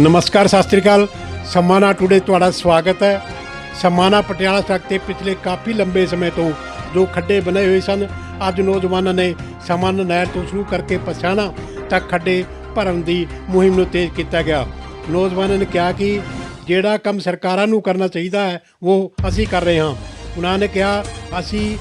ਨਮਸਕਾਰ, ਸਤਿ ਸ੍ਰੀ ਅਕਾਲ। ਸਮਾਨਾ ਟੂਡੇ ਤੁਹਾਡਾ ਸਵਾਗਤ ਹੈ। ਸਮਾਨਾ ਪਟਿਆਲਾ ਸੜਕ ਤੇ ਪਿਛਲੇ ਕਾਫੀ ਲੰਬੇ ਸਮੇਂ ਤੋਂ ਜੋ ਖੱਡੇ ਬਣੇ ਹੋਏ ਸਨ, ਅੱਜ ਨੌਜਵਾਨਾਂ ਨੇ ਸਮਾਨਾ ਨਹਿਰ ਤੋਂ ਸ਼ੁਰੂ ਕਰਕੇ ਪਛਾਣਾ ਤੱਕ ਖੱਡੇ ਭਰਨ ਦੀ ਮੁਹਿੰਮ ਨੂੰ ਤੇਜ਼ ਕੀਤਾ ਗਿਆ। ਨੌਜਵਾਨਾਂ ਨੇ ਕਿਹਾ ਕਿ ਜਿਹੜਾ ਕੰਮ ਸਰਕਾਰਾਂ ਨੂੰ ਕਰਨਾ ਚਾਹੀਦਾ ਹੈ, ਉਹ ਅਸੀਂ ਕਰ ਰਹੇ ਹਾਂ। ਉਹਨਾਂ ਨੇ ਕਿਹਾ, ਅਸੀਂ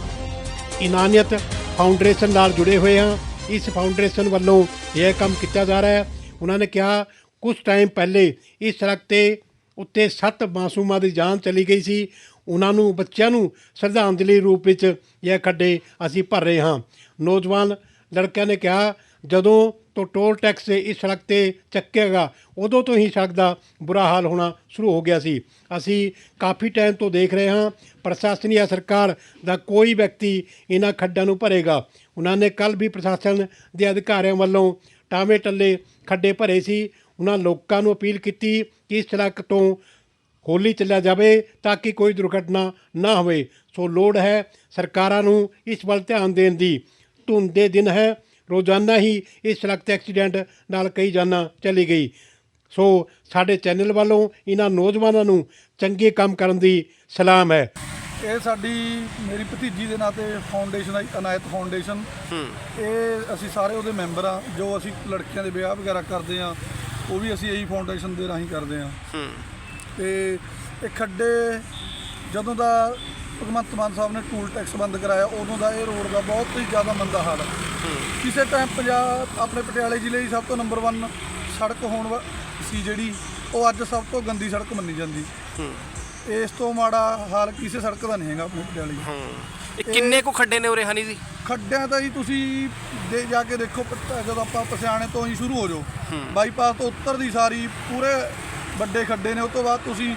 ਇਨਾਨੀਅਤ ਫਾਊਂਡੇਸ਼ਨ ਨਾਲ ਜੁੜੇ ਹੋਏ ਹਾਂ। ਇਸ ਫਾਊਂਡੇਸ਼ਨ ਵੱਲੋਂ ਇਹ ਕੰਮ ਕੀਤਾ ਜਾ ਰਿਹਾ ਹੈ। ਉਹਨਾਂ ਨੇ ਕਿਹਾ ਕੁਝ ਟਾਈਮ ਪਹਿਲੇ ਇਸ ਸੜਕ ਤੇ ਉੱਤੇ ਸੱਤ ਮਾਸੂਮਾਂ ਦੀ ਜਾਨ ਚਲੀ ਗਈ ਸੀ। ਉਹਨਾਂ ਨੂੰ, ਬੱਚਿਆਂ ਨੂੰ ਸ਼ਰਧਾਂਜਲੀ ਰੂਪ ਵਿੱਚ ਇਹ ਖੱਡੇ ਅਸੀਂ ਭਰ ਰਹੇ ਹਾਂ। ਨੌਜਵਾਨ ਲੜਕਿਆਂ ਨੇ ਕਿਹਾ, ਜਦੋਂ ਤੋਂ ਟੋਲ ਟੈਕਸ ਇਸ ਸੜਕ ਤੇ ਚੱਕੇਗਾ ਉਦੋਂ ਤੋਂ ਹੀ ਸੜਕ ਦਾ ਬੁਰਾ ਹਾਲ ਹੋਣਾ ਸ਼ੁਰੂ ਹੋ ਗਿਆ ਸੀ। ਅਸੀਂ ਕਾਫੀ ਟਾਈਮ ਤੋਂ ਦੇਖ ਰਹੇ ਹਾਂ, ਪ੍ਰਸ਼ਾਸਨ ਜਾਂ ਸਰਕਾਰ ਦਾ ਕੋਈ ਵਿਅਕਤੀ ਇਹਨਾਂ ਖੱਡਾਂ ਨੂੰ ਭਰੇਗਾ। ਉਹਨਾਂ ਨੇ ਕੱਲ ਵੀ ਪ੍ਰਸ਼ਾਸਨ ਦੇ ਅਧਿਕਾਰੀਆਂ ਵੱਲੋਂ ਟਾਵੇਂ ਟੱਲੇ ਖੱਡੇ ਭਰੇ ਸੀ। ਉਹਨਾਂ ਲੋਕਾਂ ਨੂੰ ਅਪੀਲ ਕੀਤੀ ਕਿ ਇਸ ਸੜਕ ਤੋਂ ਹੋਲੀ ਚੱਲਿਆ ਜਾਵੇ ਤਾਂ ਕਿ ਕੋਈ ਦੁਰਘਟਨਾ ਨਾ ਹੋਵੇ। ਸੋ ਲੋੜ ਹੈ ਸਰਕਾਰਾਂ ਨੂੰ ਇਸ ਵੱਲ ਧਿਆਨ ਦੇਣ ਦੀ। ਧੁੰਦ ਦੇ ਦਿਨ ਹੈ। ਰੋਜ਼ਾਨਾ ਹੀ ਇਸ ਸੜਕ ਤੇ ਐਕਸੀਡੈਂਟ ਨਾਲ ਕਈ ਜਾਨਾਂ ਚਲੀ ਗਈ। ਸੋ ਸਾਡੇ ਚੈਨਲ ਵੱਲੋਂ ਇਹਨਾਂ ਨੌਜਵਾਨਾਂ ਨੂੰ ਚੰਗੇ ਕੰਮ ਕਰਨ ਦੀ ਸਲਾਮ ਹੈ। ਇਹ ਸਾਡੀ ਮੇਰੀ ਭਤੀਜੀ ਦੇ ਨਾਂ ਤੇ ਫਾਊਂਡੇਸ਼ਨ ਹੈ ਅਨਾਇਤ ਫਾਊਂਡੇਸ਼ਨ ਇਹ ਅਸੀਂ ਸਾਰੇ ਉਹਦੇ ਮੈਂਬਰ ਆ ਜੋ ਅਸੀਂ ਲੜਕੀਆਂ ਦੇ ਵਿਆਹ ਵਗੈਰਾ ਕਰਦੇ ਆ ਉਹ ਵੀ ਅਸੀਂ ਇਹੀ ਫਾਊਂਡੇਸ਼ਨ ਦੇ ਰਾਹੀਂ ਕਰਦੇ ਆ ਤੇ ਇਹ ਖੱਡੇ ਜਦੋਂ ਦਾ ਭਗਵੰਤ ਮਾਨ ਸਾਹਿਬ ਨੇ ਟੂਲ ਟੈਕਸ ਬੰਦ ਕਰਾਇਆ ਉਦੋਂ ਦਾ ਇਹ ਰੋਡ ਦਾ ਬਹੁਤ ਹੀ ਜ਼ਿਆਦਾ ਮੰਦਾ ਹਾਲ ਹੈ। ਕਿਸੇ ਟਾਈਮ ਪੰਜਾਬ ਆਪਣੇ ਪਟਿਆਲੇ ਜ਼ਿਲ੍ਹੇ ਦੀ ਸਭ ਤੋਂ ਨੰਬਰ 1 ਸੜਕ ਹੋਣ ਸੀ ਜਿਹੜੀ ਉਹ ਅੱਜ ਸਭ ਤੋਂ ਗੰਦੀ ਸੜਕ ਮੰਨੀ ਜਾਂਦੀ। ਇਸ ਤੋਂ ਮਾੜਾ ਹਾਲ ਕਿਸੇ ਸੜਕ ਦਾ ਨਹੀਂ ਹੈਗਾ ਆਪਣੇ ਪਟਿਆਲੇ 'ਚ। ਇਹ ਕਿੰਨੇ ਕੁ ਖੱਡੇ ਨੇ ਉਰੇ ਹਨੀ ਜੀ? ਖੱਡਿਆਂ ਤਾਂ ਜੀ ਤੁਸੀਂ ਦੇ ਜਾ ਕੇ ਦੇਖੋ ਜਦੋਂ ਆਪਾਂ ਪਸਿਆਣੇ ਤੋਂ ਹੀ ਸ਼ੁਰੂ ਹੋ ਜਾਓ। ਬਾਈਪਾਸ ਤੋਂ ਉੱਤਰ ਦੀ ਸਾਰੀ ਪੂਰੇ ਵੱਡੇ ਖੱਡੇ ਨੇ ਉਸ ਤੋਂ ਬਾਅਦ ਤੁਸੀਂ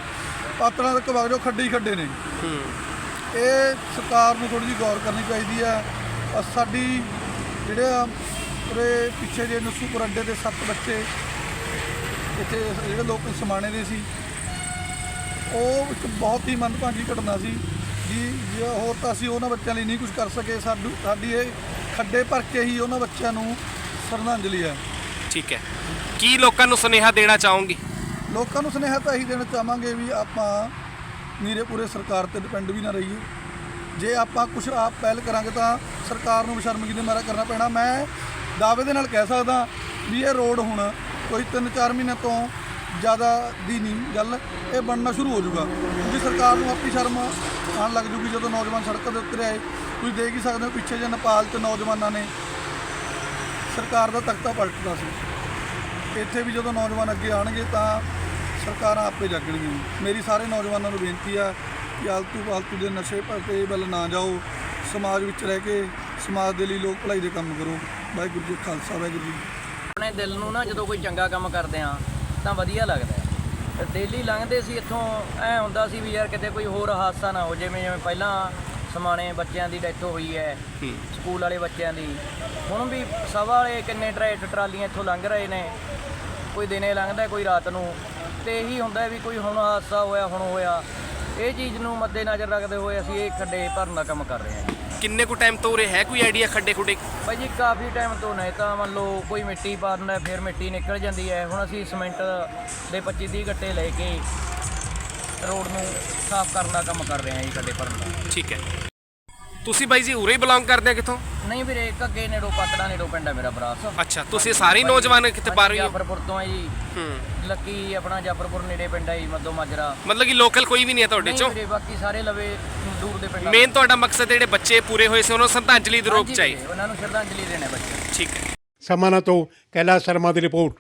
ਪਾਤੜਾਂ ਤੱਕ ਵਗ ਜਾਓ ਖੱਡੇ ਹੀ ਖੱਡੇ ਨੇ। ਇਹ ਸਰਕਾਰ ਨੂੰ ਥੋੜੀ ਜਿਹੀ ਗੌਰ ਕਰਨੀ ਚਾਹੀਦੀ ਹੈ। ਅਹ ਸਾਡੀ ਜਿਹੜੇ ਆ ਉਰੇ ਪਿੱਛੇ ਜੇ ਨਸੂਪੁਰ ਅੱਡੇ ਤੇ ਸੱਤ ਬੱਚੇ ਇੱਥੇ ਜਿਹੜੇ ਲੋਕ ਸਮਾਣੇ ਦੇ ਸੀ ਉਹ ਇੱਕ ਬਹੁਤ ਹੀ ਮੰਦਭਾਗੀ ਘਟਨਾ ਸੀ ਜੀ ਜੇ ਹੋਰ ਤਾਂ ਅਸੀਂ ਉਹਨਾਂ ਬੱਚਿਆਂ ਲਈ ਨਹੀਂ ਕੁਝ ਕਰ ਸਕੇ। ਸਾਡੂ ਸਾਡੀ ਇਹ ਖੱਡੇ ਭਰ ਕੇ ਹੀ ਉਹਨਾਂ ਬੱਚਿਆਂ ਨੂੰ ਸ਼ਰਧਾਂਜਲੀ ਹੈ। ਠੀਕ ਹੈ। ਕੀ ਲੋਕਾਂ ਨੂੰ ਸੁਨੇਹਾ ਦੇਣਾ ਚਾਹੋਗੇ? ਲੋਕਾਂ ਨੂੰ ਸੁਨੇਹਾ ਤਾਂ ਇਹੀ ਦੇਣਾ ਚਾਹਾਂਗੇ ਵੀ ਆਪਾਂ ਨੀਰੇ ਪੂਰੇ ਸਰਕਾਰ ਤੇ ਡਿਪੈਂਡ ਵੀ ਨਾ ਰਹੀਏ। ਜੇ ਆਪਾਂ ਕੁਝ ਆਪ ਪਹਿਲ ਕਰਾਂਗੇ ਤਾਂ ਸਰਕਾਰ ਨੂੰ ਸ਼ਰਮਿੰਦਗੀ ਦੇ ਮਾਰਾ ਕਰਨਾ ਪੈਣਾ। ਮੈਂ ਦਾਅਵੇ ਦੇ ਨਾਲ ਕਹਿ ਸਕਦਾ ਵੀ ਇਹ ਰੋਡ ਹੁਣ ਕੋਈ 3-4 ਮਹੀਨੇ ਤੋਂ ਜ਼ਿਆਦਾ ਦੀ ਨਹੀਂ ਗੱਲ, ਇਹ ਬਣਨਾ ਸ਼ੁਰੂ ਹੋ ਜਾਊਗਾ। ਕਿਉਂਕਿ ਸਰਕਾਰ ਨੂੰ ਆਪਣੀ ਸ਼ਰਮ ਆਉਣ ਲੱਗ ਜੂਗੀ ਜਦੋਂ ਨੌਜਵਾਨ ਸੜਕਾਂ ਦੇ ਉੱਤੇ ਆਏ ਤੁਸੀਂ ਦੇਖ ਹੀ ਸਕਦੇ ਹੋ ਪਿੱਛੇ ਜੇ ਨੇਪਾਲ 'ਚ ਨੌਜਵਾਨਾਂ ਨੇ ਸਰਕਾਰ ਦਾ ਤਖਤਾ ਪਲਟਦਾ ਸੀ। ਇੱਥੇ ਵੀ ਜਦੋਂ ਨੌਜਵਾਨ ਅੱਗੇ ਆਣਗੇ ਤਾਂ ਸਰਕਾਰਾਂ ਆਪੇ ਜਾਗਣਗੀਆਂ। ਮੇਰੀ ਸਾਰੇ ਨੌਜਵਾਨਾਂ ਨੂੰ ਬੇਨਤੀ ਆ ਕਿ ਆਲਤੂ ਫਾਲਤੂ ਦੇ ਨਸ਼ੇ ਭਰਤੇ ਵੱਲ ਨਾ ਜਾਓ। ਸਮਾਜ ਵਿੱਚ ਰਹਿ ਕੇ ਸਮਾਜ ਦੇ ਲਈ ਲੋਕ ਭਲਾਈ ਦੇ ਕੰਮ ਕਰੋ। ਵਾਹਿਗੁਰੂ ਜੀ ਖਾਲਸਾ, ਵਾਹਿਗੁਰੂ ਜੀ ਆਪਣੇ ਦਿਲ ਨੂੰ ਨਾ ਜਦੋਂ ਕੋਈ ਚੰਗਾ ਕੰਮ ਕਰਦੇ ਆ ਤਾਂ ਵਧੀਆ ਲੱਗਦਾ ਡੇਲੀ ਲੰਘਦੇ ਸੀ ਇੱਥੋਂ ਐ ਹੁੰਦਾ ਸੀ ਵੀ ਯਾਰ ਕਿਤੇ ਕੋਈ ਹੋਰ ਹਾਦਸਾ ਨਾ ਹੋ ਜਿਵੇਂ ਜਿਵੇਂ ਪਹਿਲਾਂ ਸਮਾਣੇ ਬੱਚਿਆਂ ਦੀ ਡੈਥ ਹੋਈ ਹੈ ਸਕੂਲ ਵਾਲੇ ਬੱਚਿਆਂ ਦੀ। ਹੁਣ ਵੀ ਸਭਾ ਵਾਲੇ ਕਿੰਨੇ ਟਰੈਕਟਰ ਟਰਾਲੀਆਂ ਇੱਥੋਂ ਲੰਘ ਰਹੇ ਨੇ। ਕੋਈ ਦਿਨੇ ਲੰਘਦਾ ਕੋਈ ਰਾਤ ਨੂੰ। ਤੇ ਇਹੀ ਹੁੰਦਾ ਵੀ ਕੋਈ ਹੁਣ ਹਾਦਸਾ ਹੋਇਆ ਹੁਣ ਹੋਇਆ। ਇਹ ਚੀਜ਼ ਨੂੰ ਮੱਦੇਨਜ਼ਰ ਰੱਖਦੇ ਹੋਏ ਅਸੀਂ ਇਹ ਖੱਡੇ ਭਰਨ ਦਾ ਕੰਮ ਕਰ ਰਹੇ ਹਾਂ ਕਿੰਨੇ ਕੁ ਟਾਈਮ ਤੋਂ ਉਰੇ ਹੈ ਕੋਈ ਆਈਡੀਆ ਖੱਡੇ ਖੁੱਡੇ? ਭਾਈ ਜੀ ਕਾਫੀ ਟਾਈਮ ਤੋਂ ਨਹੀਂ ਤਾਂ ਮੰਨ ਲਓ ਕੋਈ ਮਿੱਟੀ ਪਾ ਦਿੰਦਾ ਹੈ, ਫਿਰ ਮਿੱਟੀ ਨਿਕਲ ਜਾਂਦੀ ਹੈ। ਹੁਣ ਅਸੀਂ ਸੀਮੈਂਟ ਦੇ 25 30 ਗੱਟੇ ਲੈ ਕੇ ਰੋਡ ਨੂੰ ਸਾਫ਼ ਕਰਨ ਦਾ ਕੰਮ ਕਰ ਰਹੇ ਹਾਂ ਜੀ ਗੱਡੇ ਭਰਨ ਦਾ। ਠੀਕ ਹੈ। ਤੁਸੀਂ ਬਾਈ ਜੀ ਉਰੇ ਹੀ ਬਿਲੋਂਗ ਕਰਦੇ ਆ ਕਿੱਥੋਂ? ਨਹੀਂ ਵੀਰੇ ਅੱਗੇ ਨੇੜੋ ਪਤੜਾ ਨੇੜੋ ਪਿੰਡ ਹੈ ਮੇਰਾ ਬਰਾਸ ਅੱਛਾ ਤੁਸੀਂ ਸਾਰੇ ਹੀ ਨੌਜਵਾਨ ਕਿੱਥੇ ਬਾਹਰ ਹੀ? ਹੋ ਜਾਫਰਪੁਰ ਤੋਂ ਹੈ ਜੀ। ਹੂੰ। ਲੱਕੀ ਆਪਣਾ ਜਾਫਰਪੁਰ ਨੇੜੇ ਪਿੰਡ ਹੈ ਜੀ ਮੱਦੋ ਮਾਜਰਾ। ਮਤਲਬ ਕਿ ਲੋਕਲ ਕੋਈ ਵੀ ਨਹੀਂ ਹੈ ਤੁਹਾਡੇ ਨਹੀਂ ਚੋਂ? ਵੀਰੇ ਬਾਕੀ ਸਾਰੇ ਲਵੇ ਦੂਰ ਦੇ ਪਿੰਡ ਆ। ਮੇਨ ਤੁਹਾਡਾ ਮਕਸਦ ਜਿਹੜੇ ਬੱਚੇ ਪੂਰੇ ਹੋਏ ਸੀ ਉਹਨਾਂ ਨੂੰ ਸ਼ਰਧਾਂਜਲੀ ਦੇ ਰੂਪ ਵੀਰੇ, ਉਹਨਾਂ ਨੂੰ ਸ਼ਰਧਾਂਜਲੀ ਦੇਣਾ ਬੱਚੇ ਠੀਕ ਹੈ। ਸਮਾਨਾ ਤੋਂ ਕੈਲਾਸ਼ ਸ਼ਰਮਾ ਦੀ ਰਿਪੋਰਟ।